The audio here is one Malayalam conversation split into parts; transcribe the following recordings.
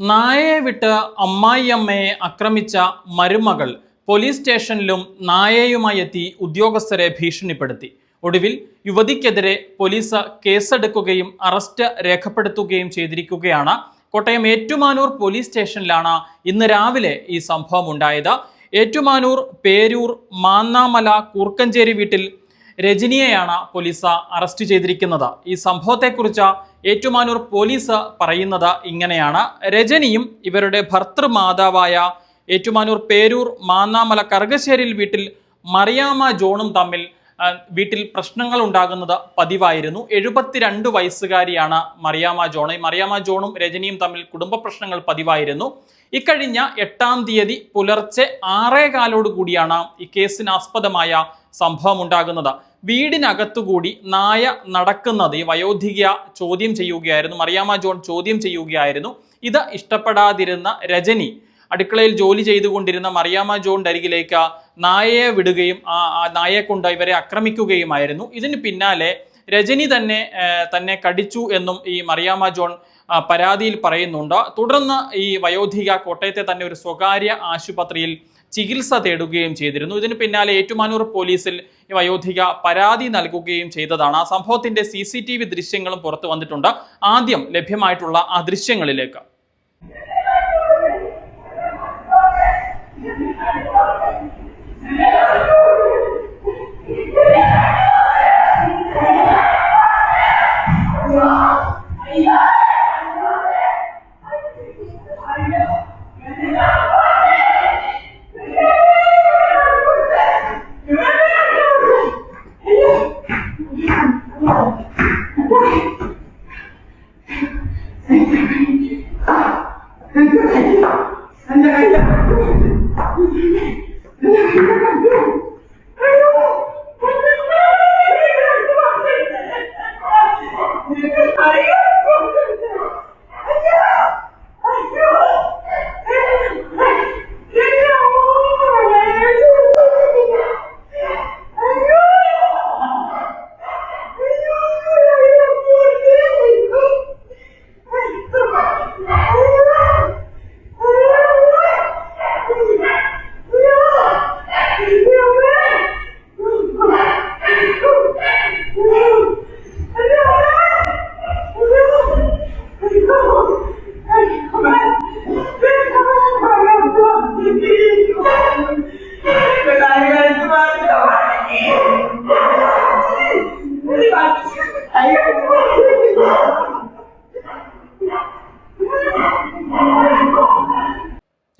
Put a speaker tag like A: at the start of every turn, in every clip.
A: നായയെ വിട്ട് അമ്മായിയമ്മയെ ആക്രമിച്ച മരുമകൾ പോലീസ് സ്റ്റേഷനിലും നായയുമായി എത്തി ഉദ്യോഗസ്ഥരെ ഭീഷണിപ്പെടുത്തി. ഒടുവിൽ യുവതിക്കെതിരെ പോലീസ് കേസെടുക്കുകയും അറസ്റ്റ് രേഖപ്പെടുത്തുകയും ചെയ്തിരിക്കുകയാണ്. കോട്ടയം ഏറ്റുമാനൂർ പോലീസ് സ്റ്റേഷനിലാണ് ഇന്ന് രാവിലെ ഈ സംഭവം ഉണ്ടായത്. ഏറ്റുമാനൂർ പേരൂർ മാന്നാമല കൂർക്കഞ്ചേരി വീട്ടിൽ രജനിയെയാണ് പോലീസ് അറസ്റ്റ് ചെയ്തിരിക്കുന്നത്. ഈ സംഭവത്തെക്കുറിച്ച് ഏറ്റുമാനൂർ പോലീസ് പറയുന്നത് ഇങ്ങനെയാണ്. രജനിയും ഇവരുടെ ഭർത്തൃമാതാവായ ഏറ്റുമാനൂർ പേരൂർ മാന്നാമല കറുകശ്ശേരിയിൽ വീട്ടിൽ മറിയാമ്മ ജോണും തമ്മിൽ വീട്ടിൽ പ്രശ്നങ്ങൾ ഉണ്ടാകുന്നത് പതിവായിരുന്നു. എഴുപത്തിരണ്ട് വയസ്സുകാരിയാണ് മറിയാമ്മ ജോൺ. ഈ മറിയാമ്മ ജോണും രജനിയും തമ്മിൽ കുടുംബ പ്രശ്നങ്ങൾ പതിവായിരുന്നു. ഇക്കഴിഞ്ഞ എട്ടാം തീയതി പുലർച്ചെ ആറേകാലോട് കൂടിയാണ് ഈ കേസിനാസ്പദമായ സംഭവം ഉണ്ടാകുന്നത്. വീടിനകത്തുകൂടി നായ നടക്കുന്നത് ഈ വയോധിക ചോദ്യം ചെയ്യുകയായിരുന്നു. മറിയാമ്മ ജോൺ ചോദ്യം ചെയ്യുകയായിരുന്നു. ഇത് ഇഷ്ടപ്പെടാതിരുന്ന രജനി അടുക്കളയിൽ ജോലി ചെയ്തുകൊണ്ടിരുന്ന മറിയാമ്മ ജോൺ അരികിലേക്ക് നായയെ വിടുകയും ആ നായയെ കൊണ്ട് ഇവരെ ആക്രമിക്കുകയുമായിരുന്നു. ഇതിന് പിന്നാലെ രജനി തന്നെ തന്നെ കടിച്ചു എന്നും ഈ മറിയാമ്മ ജോൺ പരാതിയിൽ പറയുന്നുണ്ട്. തുടർന്ന് ഈ വയോധിക കോട്ടയത്തെ തന്നെ ഒരു സ്വകാര്യ ആശുപത്രിയിൽ ചികിത്സ തേടുകയും ചെയ്തിരുന്നു. ഇതിന് പിന്നാലെ ഏറ്റുമാനൂർ പോലീസിൽ ഈ വയോധിക പരാതി നൽകുകയും ചെയ്തതാണ്. ആ സംഭവത്തിന്റെ സി സി ടി വി ദൃശ്യങ്ങളും പുറത്തു വന്നിട്ടുണ്ട്. ആദ്യം ലഭ്യമായിട്ടുള്ള ആ ദൃശ്യങ്ങളിലേക്ക്.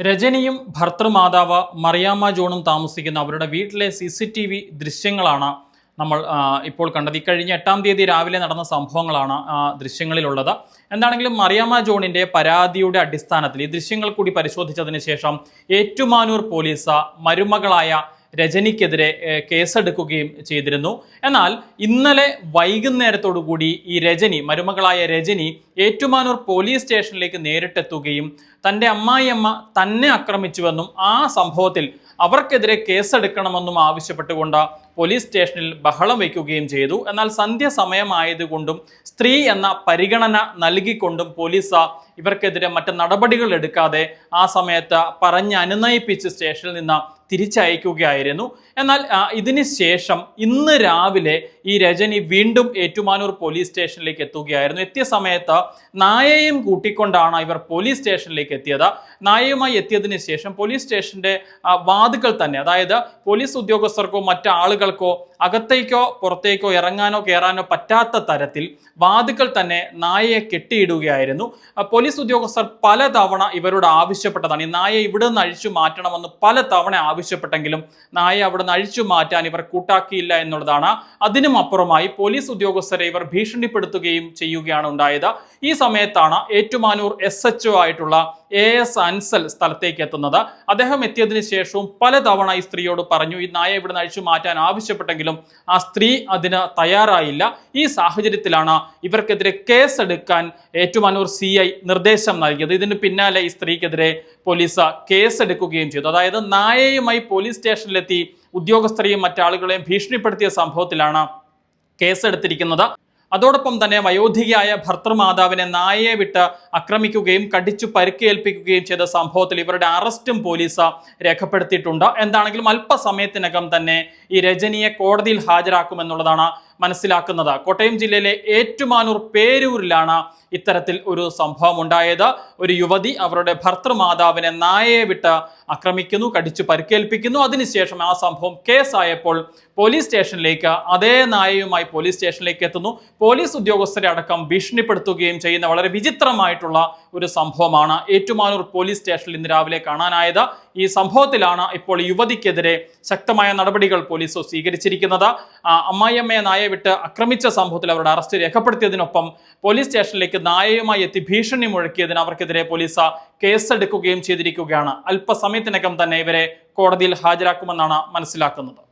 A: രജനിയും ഭർത്തൃമാതാവ് മറിയാമ്മ ജോണും താമസിക്കുന്ന അവരുടെ വീട്ടിലെ സി സി ടി വി ദൃശ്യങ്ങളാണ് നമ്മൾ ഇപ്പോൾ കണ്ടത്. ഇക്കഴിഞ്ഞ എട്ടാം തീയതി രാവിലെ നടന്ന സംഭവങ്ങളാണ് ദൃശ്യങ്ങളിലുള്ളത്. എന്താണെങ്കിലും മറിയാമ്മ ജോണിന്റെ പരാതിയുടെ അടിസ്ഥാനത്തിൽ ഈ ദൃശ്യങ്ങൾ കൂടി പരിശോധിച്ചതിന് ശേഷം ഏറ്റുമാനൂർ പോലീസ് മരുമകളായ രജനിക്കെതിരെ കേസെടുക്കുകയും ചെയ്തിരുന്നു. എന്നാൽ ഇന്നലെ വൈകുന്നേരത്തോടുകൂടി ഈ രജനി മരുമകളായ രജനി ഏറ്റുമാനൂർ പോലീസ് സ്റ്റേഷനിലേക്ക് നേരിട്ടെത്തുകയും തന്റെ അമ്മായിയമ്മ തന്നെ ആക്രമിച്ചുവെന്നും ആ സംഭവത്തിൽ അവർക്കെതിരെ കേസെടുക്കണമെന്നും ആവശ്യപ്പെട്ടുകൊണ്ട് പോലീസ് സ്റ്റേഷനിൽ ബഹളം വയ്ക്കുകയും ചെയ്തു. എന്നാൽ സന്ധ്യ സമയമായതുകൊണ്ടും സ്ത്രീ എന്ന പരിഗണന നൽകിക്കൊണ്ടും പോലീസ് ഇവർക്കെതിരെ മറ്റ് നടപടികൾ എടുക്കാതെ ആ സമയത്ത് പറഞ്ഞ് അനുനയിപ്പിച്ച് സ്റ്റേഷനിൽ നിന്ന് തിരിച്ചയക്കുകയായിരുന്നു. എന്നാൽ ഇതിന് ശേഷം ഇന്ന് രാവിലെ ഈ രജനി വീണ്ടും ഏറ്റുമാനൂർ പോലീസ് സ്റ്റേഷനിലേക്ക് എത്തുകയായിരുന്നു. എത്തിയ സമയത്ത് നായയും കൂട്ടിക്കൊണ്ടാണ് ഇവർ പോലീസ് സ്റ്റേഷനിലേക്ക് എത്തിയത്. നായയുമായി എത്തിയതിന് ശേഷം പോലീസ് സ്റ്റേഷന്റെ വാതുക്കൾ തന്നെ അതായത് പോലീസ് ഉദ്യോഗസ്ഥർക്കോ മറ്റു ആളുകൾക്കോ അകത്തേക്കോ പുറത്തേക്കോ ഇറങ്ങാനോ കയറാനോ പറ്റാത്ത തരത്തിൽ വാതുക്കൾ തന്നെ നായയെ കെട്ടിയിടുകയായിരുന്നു. പോലീസ് ഉദ്യോഗസ്ഥർ പലതവണ ഇവരോട് ആവശ്യപ്പെട്ടതാണ്. ഈ നായയെ ഇവിടെ നിന്ന് അഴിച്ചു മാറ്റണമെന്ന് പലതവണ ആവശ്യപ്പെട്ടെങ്കിലും നായയെ അവിടെ നിന്ന് അഴിച്ചു മാറ്റാൻ ഇവർ കൂട്ടാക്കിയില്ല എന്നുള്ളതാണ്. അതിനും അപ്പുറമായി പോലീസ് ഉദ്യോഗസ്ഥരെ ഇവർ ഭീഷണിപ്പെടുത്തുകയും ചെയ്യുകയാണ് ഉണ്ടായത്. ഈ സമയത്താണ് ഏറ്റുമാനൂർ എസ് ആയിട്ടുള്ള എ എസ് അൻസൽ സ്ഥലത്തേക്ക് എത്തുന്നത്. അദ്ദേഹം എത്തിയതിനു ശേഷവും പലതവണ ഈ സ്ത്രീയോട് പറഞ്ഞു ഈ നായ ഇവിടെ അഴിച്ചു മാറ്റാൻ ആവശ്യപ്പെട്ടെങ്കിലും ആ സ്ത്രീ അതിന് തയ്യാറായില്ല. ഈ സാഹചര്യത്തിലാണ് ഇവർക്കെതിരെ കേസെടുക്കാൻ ഏറ്റുമാനൂർ സി ഐ നിർദ്ദേശം നൽകിയത്. ഇതിന് പിന്നാലെ ഈ സ്ത്രീക്കെതിരെ പോലീസ് കേസെടുക്കുകയും ചെയ്തു. അതായത് നായയുമായി പോലീസ് സ്റ്റേഷനിലെത്തി ഉദ്യോഗസ്ഥരെയും മറ്റാളുകളെയും ഭീഷണിപ്പെടുത്തിയ സംഭവത്തിലാണ് കേസെടുത്തിരിക്കുന്നത്. അതോടൊപ്പം തന്നെ വയോധികയായ ഭർത്തൃമാതാവിനെ നായയെ വിട്ട് ആക്രമിക്കുകയും കടിച്ചു പരുക്കേൽപ്പിക്കുകയും ചെയ്ത സംഭവത്തിൽ ഇവരുടെ അറസ്റ്റും പോലീസ് രേഖപ്പെടുത്തിയിട്ടുണ്ട്. എന്താണെങ്കിലും അല്പസമയത്തിനകം തന്നെ ഈ രജനിയെ കോടതിയിൽ ഹാജരാക്കുമെന്നുള്ളതാണ് മനസ്സിലാക്കുന്നത്. കോട്ടയം ജില്ലയിലെ ഏറ്റുമാനൂർ പേരൂരിലാണ് ഇത്തരത്തിൽ ഒരു സംഭവം ഉണ്ടായത് ഒരു യുവതി അവരുടെ ഭർത്തൃമാതാവിനെ നായയെ വിട്ട് ആക്രമിക്കുന്നു കടിച്ചു പരിക്കേൽപ്പിക്കുന്നു. അതിനുശേഷം ആ സംഭവം കേസായപ്പോൾ പോലീസ് സ്റ്റേഷനിലേക്ക് അതേ നായയുമായി പോലീസ് സ്റ്റേഷനിലേക്ക് എത്തുന്നു. പോലീസ് ഉദ്യോഗസ്ഥരെ അടക്കം ഭീഷണിപ്പെടുത്തുകയും ചെയ്യുന്ന വളരെ വിചിത്രമായിട്ടുള്ള ഒരു സംഭവമാണ് ഏറ്റുമാനൂർ പോലീസ് സ്റ്റേഷനിൽ ഇന്ന് രാവിലെ കാണാനായത്. ഈ സംഭവത്തിലാണ് ഇപ്പോൾ യുവതിക്കെതിരെ ശക്തമായ നടപടികൾ പോലീസ് സ്വീകരിച്ചിരിക്കുന്നത്. അമ്മായിയമ്മയെ നായ വിട്ട് ആക്രമിച്ച സംഭവത്തിൽ അവരുടെ അറസ്റ്റ് രേഖപ്പെടുത്തിയതിനൊപ്പം പോലീസ് സ്റ്റേഷനിലേക്ക് നായയുമായി എത്തി ഭീഷണി മുഴക്കിയതിന് അവർക്കെതിരെ പോലീസ് കേസെടുക്കുകയും ചെയ്തിരിക്കുകയാണ്. അല്പസമയത്തിനകം തന്നെ ഇവരെ കോടതിയിൽ ഹാജരാക്കുമെന്നാണ് മനസ്സിലാക്കുന്നത്.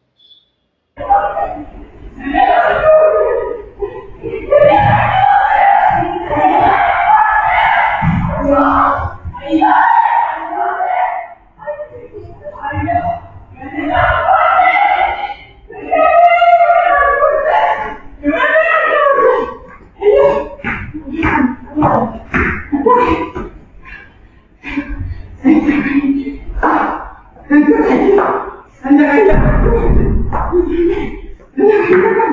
B: Thank you.